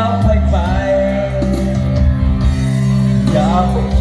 อยากไปไปอยากไป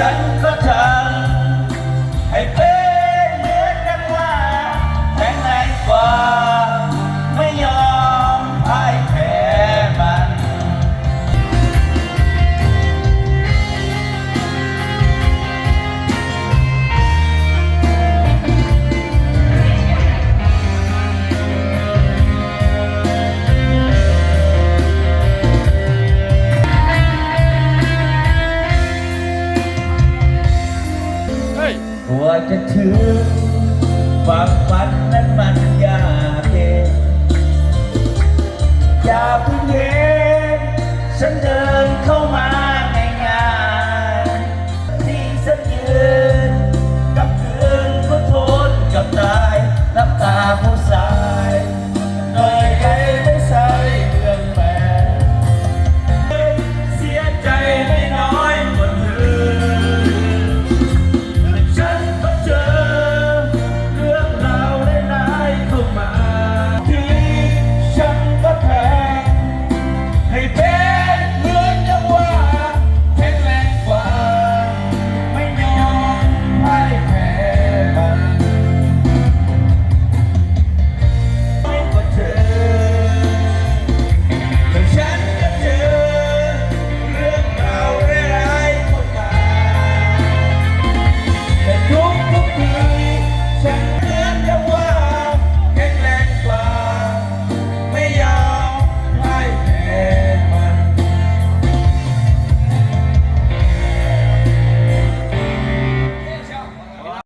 ฉันเข้าใจ จะถึงความฝัน